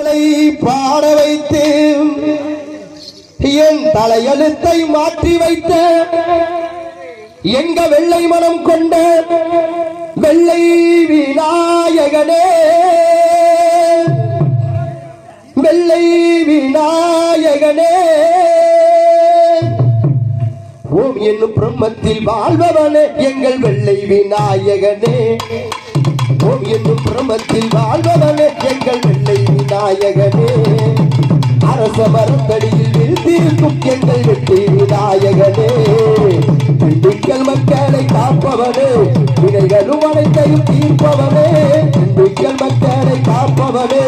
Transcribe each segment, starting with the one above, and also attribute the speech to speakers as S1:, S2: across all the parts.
S1: பாட வைத்து என் தலையெழுத்தை மாற்றி வைத்த எங்க வெள்ளை மனம் கொண்ட வெள்ளை விநாயகனே. வெள்ளை விநாயகனே. ஓம் என்னும் பிரம்மத்தில் வாழ்பவனே எங்கள் வெள்ளை விநாயகனே. ஓம் என்னும் பிரம்மத்தில் வாழ்பவனே எங்கள் விநாயகனே. அரச மரத்தடியில் வீழ்த்திருக்கும் எங்கள் வெற்றி விநாயகனே. திண்டுக்கல் மக்களை காப்பவனே வினைகளும் அனைத்தையும் தீர்ப்பவனே. திண்டுக்கல் மக்களை காப்பவனே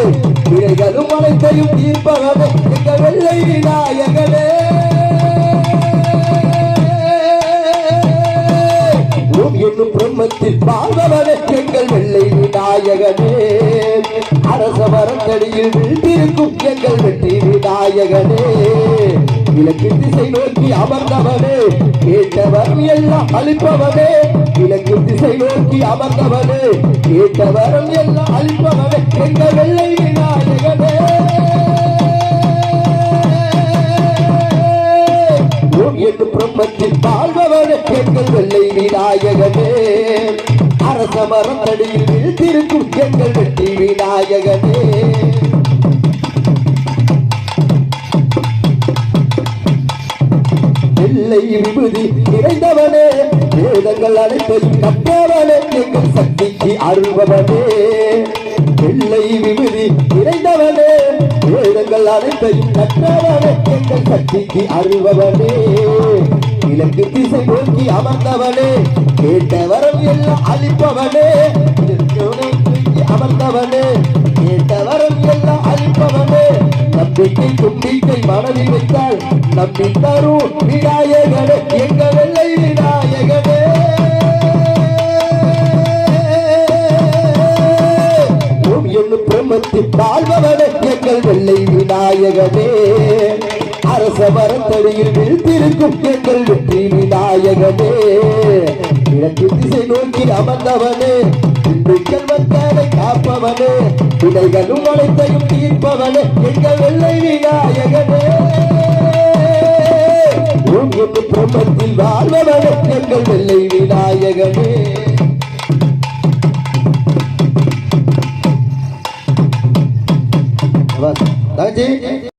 S1: வினைகளும் அனைத்தையும் தீர்ப்பவனே. எங்கள் வெள்ளை விநாயகனே. என்னும் பிரம்மத்தில் பாதவனே எங்கள் வெள்ளை விநாயகனே. அரச மரத்தடியில் வீழ்ந்திருக்கும் எங்கள் வெற்றி விநாயகனே. இலக்கு திசை நோக்கி அமர்ந்தவனே கேட்டவரம் எல்லாம் அளிப்பவனே இலக்கு திசை நோக்கி அமர்ந்தவனே கேட்டவரம் எல்லாம் அளிப்பவனே எங்கள் வெள்ளை விநாயகனே. என்று பிரம்மத்தில் வாழ்பவனே எங்கள் வெள்ளை விநாயகனே. சமரம் தடியில் திருக்கும் எங்கள் வெற்றி விநாயகனே. வெள்ளை விபதி நிறைந்தவனே வேதங்கள் அனைத்தையும் கற்றவனே எங்கள் சக்திக்கு அருள்பவனே. வெள்ளை விபதி நிறைந்தவனே வேதங்கள் அனைத்தையும் கற்றவனே எங்கள் சக்திக்கு அருள்பவனே. கிழக்கு திசை நோக்கி அமர்ந்தவனே கேட்ட வரம் எல்லாம் அழிப்பவனே. அமர்ந்தவனே கேட்ட வரம் எல்லாம் அழிப்பவனே. நம்பிக்கை தும்பிக்கை மனதில் வைத்தால் நம்பி தரும் விநாயகனே எங்க வெள்ளை விநாயகனே. ஓம் பிரம்மத்தில் வாழ்பவனே எங்கள் வெள்ளை விநாயகனே. அரச மரத்தடியில் வீழ்த்திருக்கும் எங்கள் வெற்றி விநாயகனே. கிழக்கு திசை நோக்கி அமர்ந்தவனே திண்டுக்கல் மக்களை காப்பவனே விடைகளும் அனைத்தையும் தீர்ப்பவனே எங்கள் வெள்ளை விநாயகனே. ஓம் பிரம்மத்தில் வாழ்பவனே எங்கள் வெள்ளை விநாயகனே. தங்கச்சி.